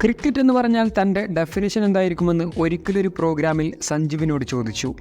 Cricket എന്ന് പറഞ്ഞാൽ തന്റെ ഡെഫിനേഷൻ എന്തായിരിക്കുമെന്ന് ഒരിക്കലൊരു പ്രോഗ്രാമിൽ സഞ്ജീവിനോട് ചോദിച്ചു.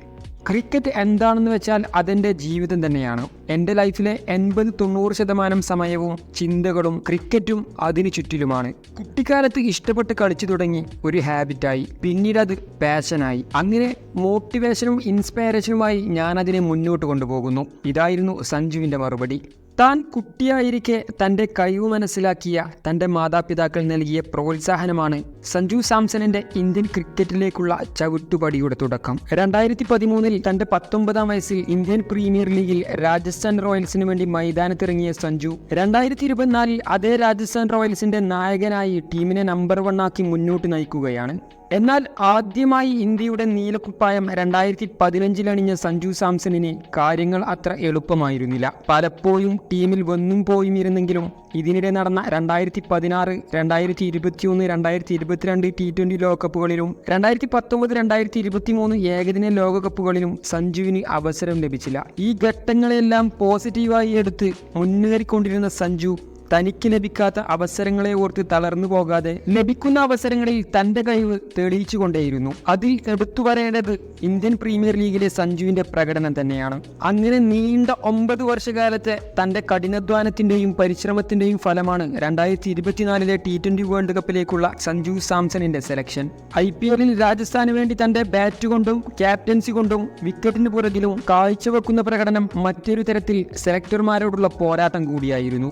ക്രിക്കറ്റ് എന്താണെന്ന് വെച്ചാൽ അതെന്റെ ജീവിതം തന്നെയാണ്. എന്റെ ലൈഫിലെ എൺപത് തൊണ്ണൂറ് ശതമാനം സമയവും ചിന്തകളും ക്രിക്കറ്റും അതിനു ചുറ്റിലുമാണ്. കുട്ടിക്കാലത്ത് ഇഷ്ടപ്പെട്ട് കളിച്ചു തുടങ്ങി ഒരു ഹാബിറ്റായി പിന്നീട് അത് പാഷനായി അങ്ങനെ മോട്ടിവേഷനും ഇൻസ്പയറേഷനുമായി ഞാനതിനെ മുന്നോട്ട് കൊണ്ടുപോകുന്നു. ഇതായിരുന്നു സഞ്ജുവിന്റെ മറുപടി. താൻ കുട്ടിയായിരിക്കെ തന്റെ കഴിവ് മനസ്സിലാക്കിയ തന്റെ മാതാപിതാക്കൾ നൽകിയ പ്രോത്സാഹനമാണ് സഞ്ജു സാംസണിന്റെ ഇന്ത്യൻ ക്രിക്കറ്റിലേക്കുള്ള ചവിട്ടുപടിയുടെ തുടക്കം. രണ്ടായിരത്തി പതിമൂന്നിൽ തന്റെ പത്തൊമ്പതാം വയസ്സിൽ ഇന്ത്യൻ പ്രീമിയർ ലീഗിൽ രാജസ്ഥാൻ റോയൽസിന് വേണ്ടി മൈതാനത്തിറങ്ങിയ സഞ്ജു രണ്ടായിരത്തി ഇരുപത്തിനാലിൽ അതേ രാജസ്ഥാൻ റോയൽസിന്റെ നായകനായി ടീമിനെ നമ്പർ വണ്ണാക്കി മുന്നോട്ട് നയിക്കുകയാണ്. എന്നാൽ ആദ്യമായി ഇന്ത്യയുടെ നീലക്കുപ്പായം രണ്ടായിരത്തി പതിനഞ്ചിലണിഞ്ഞ സഞ്ജു സാംസണിന് കാര്യങ്ങൾ അത്ര എളുപ്പമായിരുന്നില്ല. പലപ്പോഴും ടീമിൽ വന്നും പോയും ഇരുന്നെങ്കിലും ഇതിനിടെ നടന്ന രണ്ടായിരത്തി പതിനാറ് രണ്ടായിരത്തി ഇരുപത്തിയൊന്ന് രണ്ടായിരത്തി ഇരുപത്തിരണ്ട് ടി ട്വന്റി ലോകകപ്പുകളിലും രണ്ടായിരത്തി പത്തൊമ്പത് രണ്ടായിരത്തി ഇരുപത്തി മൂന്ന് ഏകദിന ലോകകപ്പുകളിലും സഞ്ജുവിന് അവസരം ലഭിച്ചില്ല. ഈ ഘട്ടങ്ങളെല്ലാം പോസിറ്റീവായി എടുത്ത് മുന്നേറിക്കൊണ്ടിരുന്ന സഞ്ജു തനിക്ക് ലഭിക്കാത്ത അവസരങ്ങളെ ഓർത്ത് തളർന്നു പോകാതെ ലഭിക്കുന്ന അവസരങ്ങളിൽ തന്റെ കഴിവ് തെളിയിച്ചു കൊണ്ടേയിരുന്നു അതിൽ എടുത്തു പറയേണ്ടത് ഇന്ത്യൻ പ്രീമിയർ ലീഗിലെ സഞ്ജുവിന്റെ പ്രകടനം തന്നെയാണ്. അങ്ങനെ നീണ്ട ഒമ്പത് വർഷകാലത്തെ തന്റെ കഠിനാധ്വാനത്തിന്റെയും പരിശ്രമത്തിന്റെയും ഫലമാണ് രണ്ടായിരത്തി ഇരുപത്തിനാലിലെ ടി ട്വന്റി വേൾഡ് കപ്പിലേക്കുള്ള സഞ്ജു സാംസണിന്റെ സെലക്ഷൻ ഐ പി എല്ലിൽ രാജസ്ഥാന് വേണ്ടി തന്റെ ബാറ്റ് കൊണ്ടും ക്യാപ്റ്റൻസി കൊണ്ടും വിക്കറ്റിന് പുറകിലും കാഴ്ചവെക്കുന്ന പ്രകടനം മറ്റൊരു തരത്തിൽ സെലക്ടർമാരോടുള്ള പോരാട്ടം കൂടിയായിരുന്നു.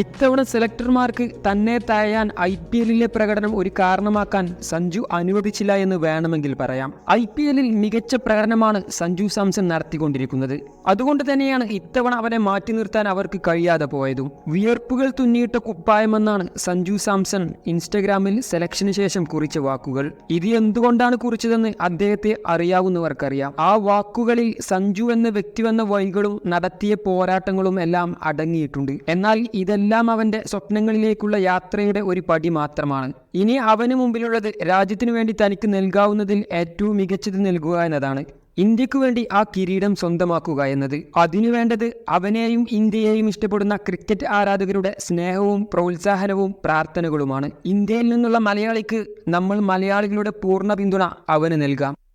ഇത്തവണ സെലക്ടർമാർക്ക് തന്നെ തഴയാൻ ഐ പി എല്ലിലെ പ്രകടനം ഒരു കാരണമാക്കാൻ സഞ്ജു അനുവദിച്ചില്ല എന്ന് വേണമെങ്കിൽ പറയാം. ഐ പി എല്ലിൽ മികച്ച പ്രകടനമാണ് സഞ്ജു സാംസൺ നടത്തിക്കൊണ്ടിരിക്കുന്നത്. അതുകൊണ്ട് തന്നെയാണ് ഇത്തവണ അവനെ മാറ്റി നിർത്താൻ അവർക്ക് കഴിയാതെ പോയതും. വിയർപ്പുകൾ തുന്നിയിട്ട കുപ്പായമെന്നാണ് സഞ്ജു സാംസൺ ഇൻസ്റ്റഗ്രാമിൽ സെലക്ഷന് ശേഷം കുറിച്ച വാക്കുകൾ. ഇത് എന്തുകൊണ്ടാണ് കുറിച്ചതെന്ന് അദ്ദേഹത്തെ അറിയാവുന്നവർക്കറിയാം. ആ വാക്കുകളിൽ സഞ്ജു എന്ന വ്യക്തി വന്ന വഴികളും നടത്തിയ പോരാട്ടങ്ങളും എല്ലാം അടങ്ങിയിട്ടുണ്ട്. എന്നാൽ ഇതെല്ലാം അവന്റെ സ്വപ്നങ്ങളിലേക്കുള്ള യാത്രയുടെ ഒരു പടി മാത്രമാണ്. ഇനി അവന് മുമ്പിലുള്ളത് രാജ്യത്തിനു വേണ്ടി തനിക്ക് നൽകാവുന്നതിൽ ഏറ്റവും മികച്ചത് നൽകുക എന്നതാണ്. ഇന്ത്യയ്ക്ക് വേണ്ടി ആ കിരീടം സ്വന്തമാക്കുക എന്നത്. അതിനു വേണ്ടത് അവനെയും ഇന്ത്യയെയും ഇഷ്ടപ്പെടുന്ന ക്രിക്കറ്റ് ആരാധകരുടെ സ്നേഹവും പ്രോത്സാഹനവും പ്രാർത്ഥനകളുമാണ്. ഇന്ത്യയിൽ നിന്നുള്ള മലയാളിക്ക് നമ്മൾ മലയാളികളുടെ പൂർണ പിന്തുണ അവന് നൽകാം.